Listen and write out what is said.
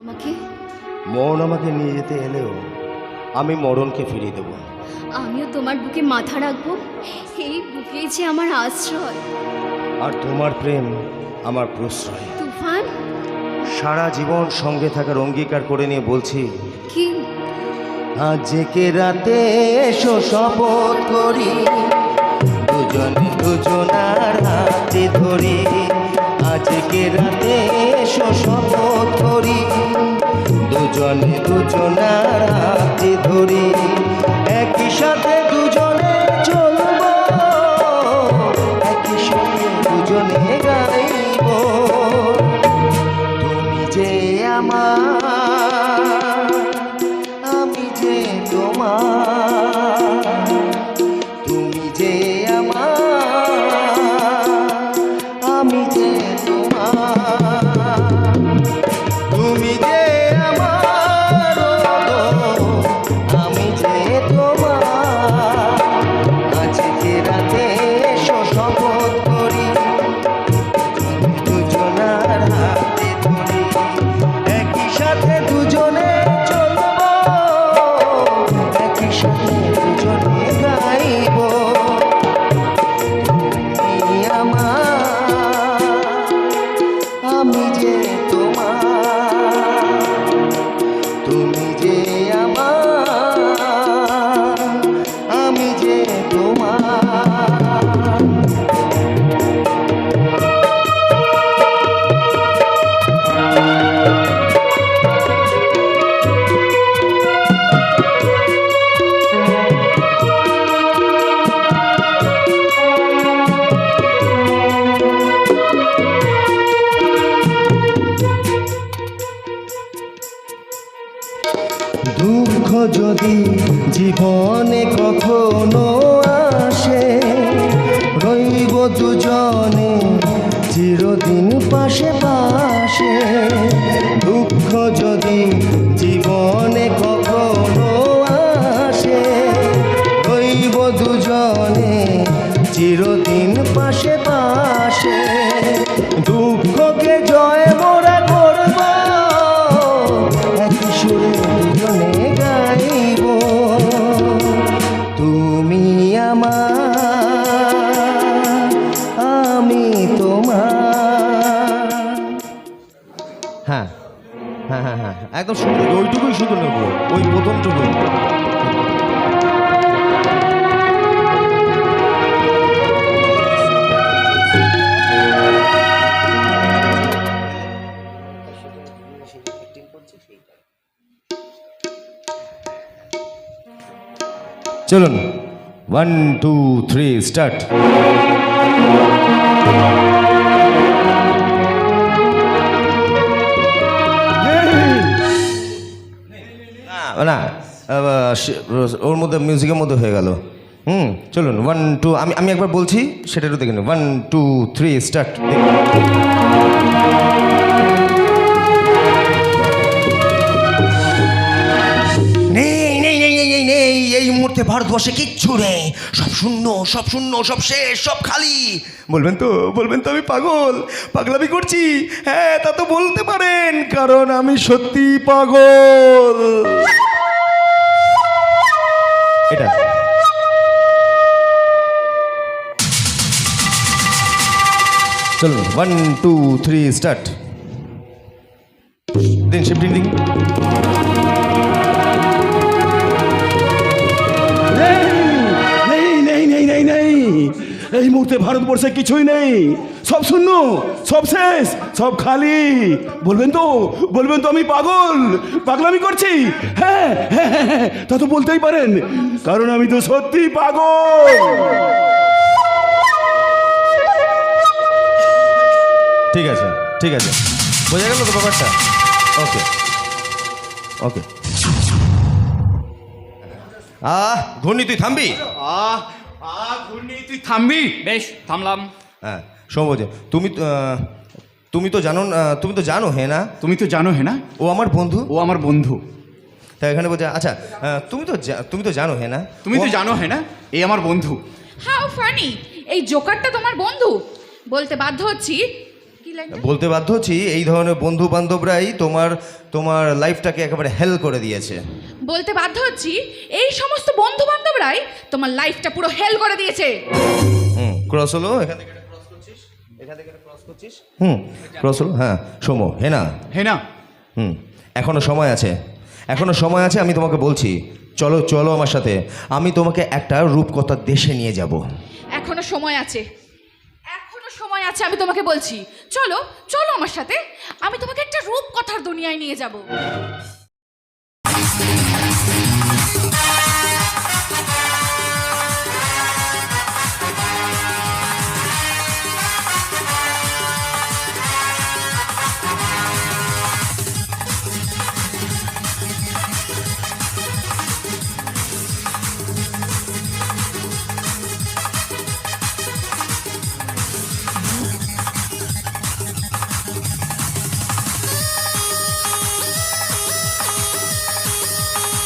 আমাকে? মন আমাকে নিয়ে যেতে এলেও আমি মরণকে ফিরিয়ে দেবো। আমিও তোমার বুকে মাথা রাখব? এই বুকেই যে আমার আশ্রয়। আর তোমার প্রেম আমার প্রশ্রয়। তুফান? সারা জীবন সঙ্গে থাকার অঙ্গীকার করে নিয়ে বলছি কি? আজকে রাতে এসো শপথ করি। একই সাথে দুজনে তুমি যে আমার আমি যে তোমার। একই সাথে যদি জীবনে কখনো আসে, রইব দুজনে চিরদিন পাশে পাশে। দুঃখ যদি জীবনে কখনো আসে, রইব দুজনে চিরদিন পাশে পাশে। দুঃখকে জয় একদম শুধু ওইটুকুই শুধু নেব ওই প্রথমটুকুই। চলুন ওয়ান টু থ্রি স্টার্ট না ওর মধ্যে মিউজিকের মধ্যে হয়ে গেল। হুম, চলুন ওয়ান টু আমি আমি একবার বলছি, সেটা একটু দেখে নিন। ওয়ান টু থ্রি স্টার্ট এই মুহূর্তে ভারতবর্ষে কিচ্ছু নেই। সব শূন্য সব শূন্য, সব শেষ, সব খালি। বলবেন তো বলবেন তো আমি পাগল, পাগলামি করছি? হ্যাঁ তা তো বলতে পারেন, কারণ আমি সত্যি পাগল। এটা চলুন ওয়ান টু থ্রি স্টার্ট দিন শিফটিং দিন এই মুহূর্তে ভারতবর্ষে কিছুই নেই। সব শূন্য সব শেষ সব খালি। বলবেন তো বলবেন তো আমি পাগল পাগলামি করছি। হ্যাঁ হ্যাঁ হ্যাঁ, হ্যাঁ, তা তো বলতেই পারেন কারণ আমি তো সত্যি পাগল। ঠিক আছে ঠিক আছে। বোঝা গেল তো ব্যাপারটা? ওকে ওকে। আহ ঘূর্ণি তুই থামবি? আহ তুই থামবি? বেশ থামলাম। হ্যাঁ সৌম্য তুমি তো, তুমি তো জানো তুমি তো জানো হেনা। না তুমি তো জানো হে না ও আমার বন্ধু। ও আমার বন্ধু। তা এখানে বলছে আচ্ছা তুমি তো তুমি তো জানো হেনা। না তুমি তো জানো হে না এই আমার বন্ধু। হাউ ফানি এই জোকারটা তোমার বন্ধু? বলতে বাধ্য হচ্ছি বলতে বাধ্য হচ্ছি এই ধরনের বন্ধু বান্ধবরাই তোমার তোমার লাইফটাকে একেবারে হেল করে দিয়েছে। বলতে বাধ্য হচ্ছি এই সমস্ত বন্ধু বান্ধবরাই তোমার লাইফটা পুরো হেল করে দিয়েছে। হুম ক্রস হলো এখান থেকে ক্রস করছিস এখান থেকে ক্রস করছিস। হুম ক্রস হলো হ্যাঁ সোমো হ্যাঁ না হে না হুম এখনও সময় আছে এখনও সময় আছে আমি তোমাকে বলছি চলো চলো আমার সাথে আমি তোমাকে একটা রূপকথার দেশে নিয়ে যাব। এখনও সময় আছে। সময় আছে, আমি তোমাকে বলছি। চলো চলো আমার সাথে। আমি তোমাকে একটা রূপকথার দুনিয়ায় নিয়ে যাব।